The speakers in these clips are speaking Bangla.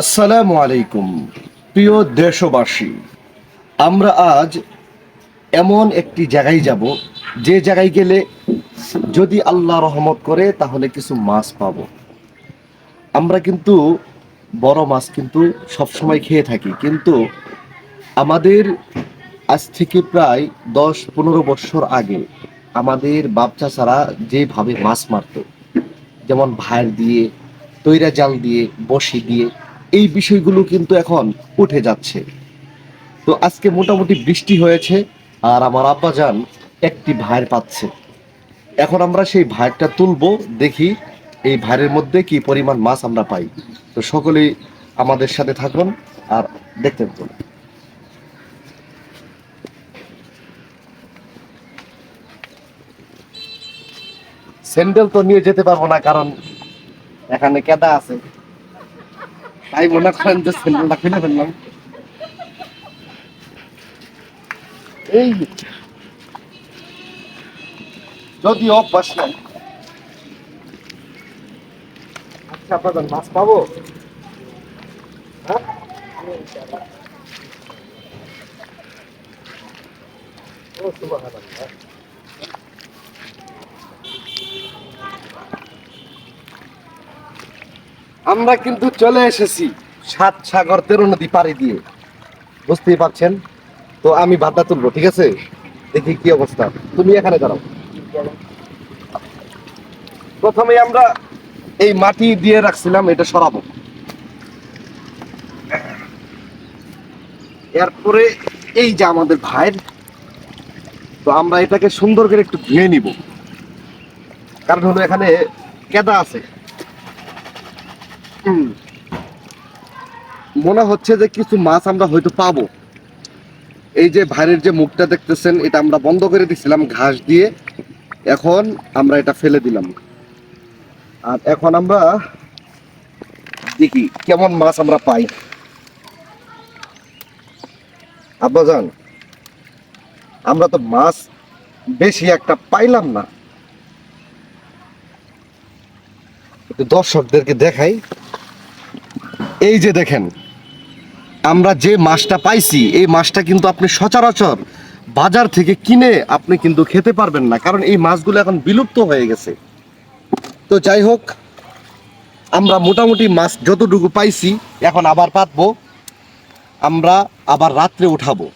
আসসালামু আলাইকুম, প্রিয় দেশবাসী। আমরা আজ এমন একটি জায়গায় যাব, যে জায়গায় গেলে যদি আল্লাহ রহমত করে, তাহলে কিছু মাছ পাব। আমরা কিন্তু বড় মাছ কিন্তু সবসময় খেয়ে থাকি, কিন্তু আমাদের আজ থেকে প্রায় দশ পনেরো বছর আগে আমাদের বাপ ছাড়া যেভাবে মাছ মারতো, যেমন ভার দিয়ে, তৈরা জাল দিয়ে বসি দিয়ে এই বিষয়গুলো কিন্তু এখন উঠে যাচ্ছে। তো আজকে মোটামুটি বৃষ্টি হয়েছে আর আমার আব্বাজান একটি ভাইয়ের পাচ্ছে। এখন আমরা সেই ভাইরটা তুলবো, দেখি এই ভাইয়ের মধ্যে কি পরিমাণ মাছ আমরা পাই। তো সকলেই আমাদের সাথে থাকুন আর দেখতে থাকুন। স্যান্ডেল তো নিয়ে যেতে পারব না, কারণ এখানে কেদা আছে। তাই মনে করেন যে স্যান্ডেলটা খুলে ফেললাম এই যদি অভ্যাস নাই আচ্ছা আপনাদের মাছ পাবো হ্যাঁ? ও, সুবহানাল্লাহ। আমরা কিন্তু চলে এসেছি সাত সাগর তেরো নদী পাড়ি দিয়ে। বুঝতেই পারছেন? তো আমি বাদা তুলবো, ঠিক আছে? দেখি কি অবস্থা। তুমি এখানে দাঁড়াও। প্রথমে আমরা এই মাটি দিয়ে রাখছিলাম, এটা সরাবো। এরপরে এই যে আমাদের ভাইয়ের, তো আমরা এটাকে সুন্দর করে একটু ধুয়ে নিব। কারণ হলো এখানে কেদা আছে। মনে হচ্ছে যে কিছু মাছ আমরা হয়তো পাবো। এই যে ভাইয়ের যে মুখটা দেখতেছেন, এটা আমরা বন্ধ করে দিছিলাম ঘাস দিয়ে। এখন আমরা এটা ফেলে দিলাম। আর এখন আমরা দেখি কেমন মাছ আমরা পাই। আব্বাজান, আমরা তো মাছ বেশি একটা পাইলাম না। দর্শকদেরকে দেখাই। এই যে দেখেন, আমরা যে মাছটা পাইছি, এই মাছটা কিন্তু আপনি সচরাচর বাজার থেকে কিনে আপনি কিন্তু খেতে পারবেন না, কারণ এই মাছগুলো এখন বিলুপ্ত হয়ে গেছে। তো যাই হোক, আমরা মোটামুটি মাছ যতটুকু পাইছি, এখন আবার পাতবো, আমরা আবার রাত্রে উঠাবো।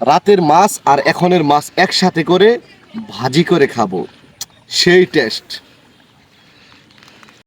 রাতের মাছ আর এখনের মাছ একসাথে করে ভাজি করে খাব। সেই টেস্ট।